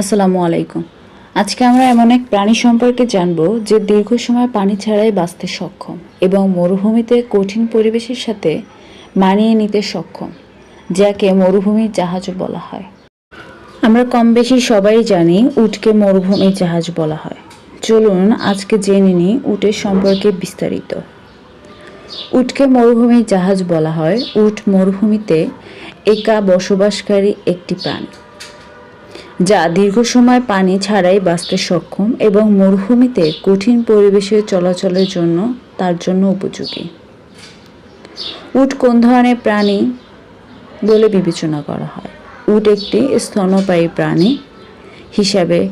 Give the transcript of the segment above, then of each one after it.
আসসালামু আলাইকুম। আজকে আমরা এমন এক প্রাণী সম্পর্কে জানব যে দীর্ঘ সময় পানি ছাড়াই বাঁচতে সক্ষম এবং মরুভূমিতে কঠিন পরিবেশের সাথে মানিয়ে নিতে সক্ষম, যাকে মরুভূমির জাহাজও বলা হয়। আমরা কম বেশি সবাই জানি উটকে মরুভূমির জাহাজ বলা হয়। চলুন আজকে জেনে নিই উটের সম্পর্কে বিস্তারিত। উটকে মরুভূমির জাহাজ বলা হয়। উট মরুভূমিতে একা বসবাসকারী একটি প্রাণী। যা দীর্ঘ সময় পানি ছাড়াই বাঁচতে সক্ষম এবং মরুভূমিতে কঠিন পরিবেশে চলাচলের জন্য তার জন্য উপযোগী। উট কোন ধরনের প্রাণী বলে বিবেচনা করা হয়? উট একটি স্তন্যপায়ী প্রাণী হিসাবে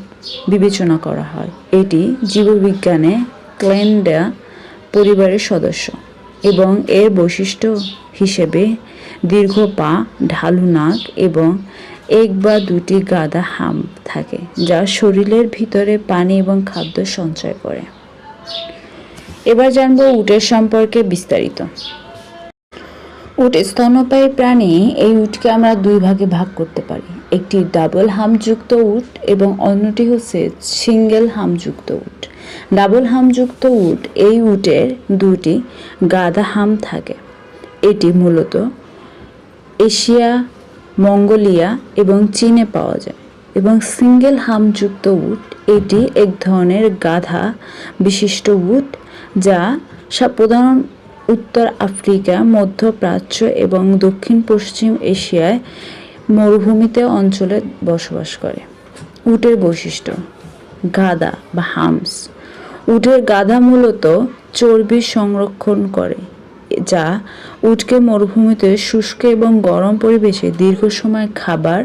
বিবেচনা করা হয়। এটি জীববিজ্ঞানে ক্লেন্ডা পরিবারের সদস্য এবং এর বৈশিষ্ট্য হিসেবে দীর্ঘ পা, ঢালু নাক এবং এক বা দুটি গাদা হাম থাকে, যা শরীরের ভিতরে পানি এবং খাদ্য সঞ্চয় করে। এবার জানব উটের সম্পর্কে বিস্তারিত। উট স্তন্যপায়ী প্রাণী, এই উটকে আমরা দুই ভাগে ভাগ করতে পারি। একটি ডাবল হামযুক্ত উট এবং অন্যটি হচ্ছে সিঙ্গেল হামযুক্ত উট। ডাবল হামযুক্ত উট, এই উটের দুটি গাদা হাম থাকে। এটি মূলত এশিয়া মঙ্গোলিয়া এবং চীনে পাওয়া যায় এবং সিঙ্গেল হামযুক্ত উট, এটি এক ধরনের গাধা বিশিষ্ট উট যা প্রধান উত্তর আফ্রিকা, মধ্যপ্রাচ্য এবং দক্ষিণ পশ্চিম এশিয়ায় মরুভূমিতে অঞ্চলে বসবাস করে। উটের বৈশিষ্ট্য গাদা বা হামস। উটের গাধা মূলত চর্বি সংরক্ষণ করে। যা উটকে মরুভূমিতে শুষ্ক এবং গরম পরিবেশে দীর্ঘ সময় খাবার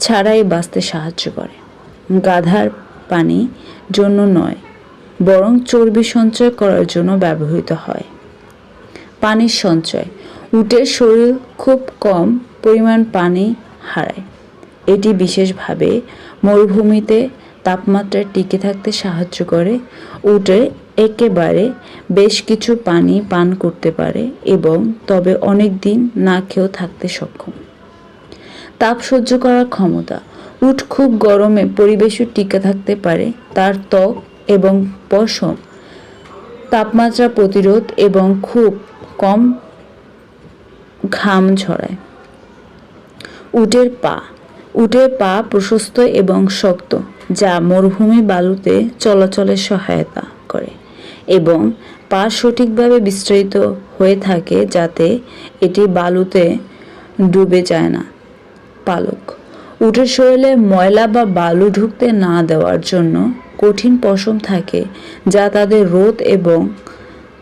ছাড়াই বাঁচতে সাহায্য করে। গাধার পানি জন্য নয়, বরং চর্বি সঞ্চয় করার জন্য ব্যবহৃত হয়। পানির সঞ্চয়, উটের শরীর খুব কম পরিমাণ পানি হারায়। এটি বিশেষভাবে মরুভূমিতে তাপমাত্রায় টিকে থাকতে সাহায্য করে উটে একেবারে বেশ কিছু পানি পান করতে পারে এবং তবে অনেক দিন না খেয়েও থাকতে সক্ষম। তাপ সহ্য করার ক্ষমতা উট খুব গরমে পরিবেশে টিকে থাকতে পারে, তার ত্বক এবং পশম, তাপমাত্রা প্রতিরোধ এবং খুব কম ঘাম ঝরায় উটের পা উটের পা প্রশস্ত এবং শক্ত, যা মরুভূমি বালুতে চলাচলের সহায়তা। এবং পা সঠিকভাবে বিস্তৃত হয়ে থাকে যাতে এটি বালুতে ডুবে যায় না। পালক, উটের শরীরে ময়লা বা বালু ঢুকতে না দেওয়ার জন্য কঠিন পশম থাকে যা তাদের রোদ এবং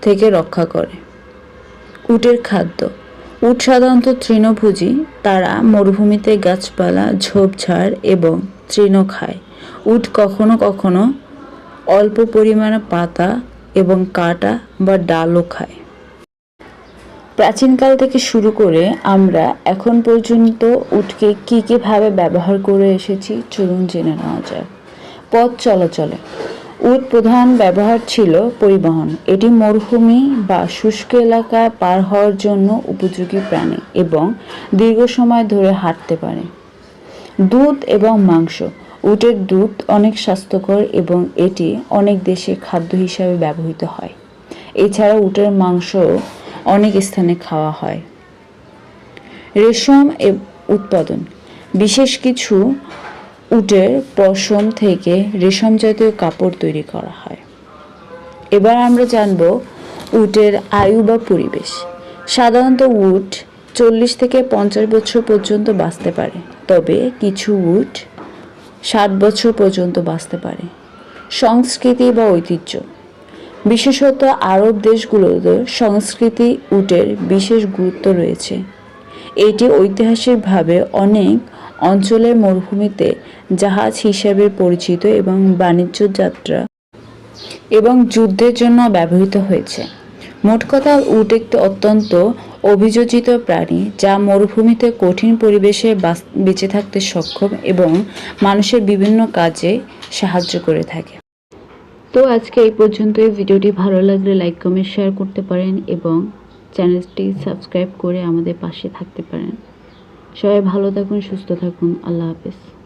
থেকে রক্ষা করে। উটের খাদ্য, উট সাধারণত তৃণভোজী, তারা মরুভূমিতে গাছপালা, ঝোপঝাড় এবং তৃণ খায়। উট কখনো কখনো অল্প পরিমাণে পাতা এবং কাটা বা ডালও খায়। প্রাচীনকাল থেকে শুরু করে আমরা এখন পর্যন্ত উটকে কী কীভাবে ব্যবহার করে এসেছি, চলুন জেনে নেওয়া যায় পথ চলাচলে। উট প্রধান ব্যবহার ছিল পরিবহন। এটি মরুভূমি বা শুষ্ক এলাকায় পার হওয়ার জন্য উপযোগী প্রাণী এবং দীর্ঘ সময় ধরে হাঁটতে পারে। দুধ এবং মাংস। উটের দুধ অনেক স্বাস্থ্যকর এবং এটি অনেক দেশে খাদ্য হিসাবে ব্যবহৃত হয়। এছাড়া উটের মাংস অনেক স্থানে খাওয়া হয়। রেশম উৎপাদন। বিশেষ কিছু উটের পশম থেকে রেশম জাতীয় কাপড় তৈরি করা হয়। এবার আমরা জানব উটের আয়ু বা পরিবেশ। সাধারণত উট চল্লিশ থেকে পঞ্চাশ বছর পর্যন্ত বাঁচতে পারে। তবে কিছু উট ষাট বছর পর্যন্ত বাঁচতে পারে। সংস্কৃতি বা ঐতিহ্য। বিশেষত আরব দেশগুলোতে সংস্কৃতি উটের বিশেষ গুরুত্ব রয়েছে। এটি ঐতিহাসিকভাবে অনেক অঞ্চলের মরুভূমিতে জাহাজ হিসাবে পরিচিত এবং বাণিজ্য যাত্রা এবং যুদ্ধের জন্য ব্যবহৃত হয়েছে। মোট কথা, উট একটি অত্যন্ত অভিযোজিত প্রাণী যা মরুভূমিতে কঠিন পরিবেশে বেঁচে থাকতে সক্ষম এবং মানুষের বিভিন্ন কাজে সাহায্য করে থাকে। তো আজকে এই পর্যন্তই। ভিডিওটি ভালো লাগলে লাইক, কমেন্ট, শেয়ার করতে পারেন এবং চ্যানেলটি সাবস্ক্রাইব করে আমাদের পাশে থাকতে পারেন। সবাই ভালো থাকুন, সুস্থ থাকুন। আল্লাহ হাফেজ।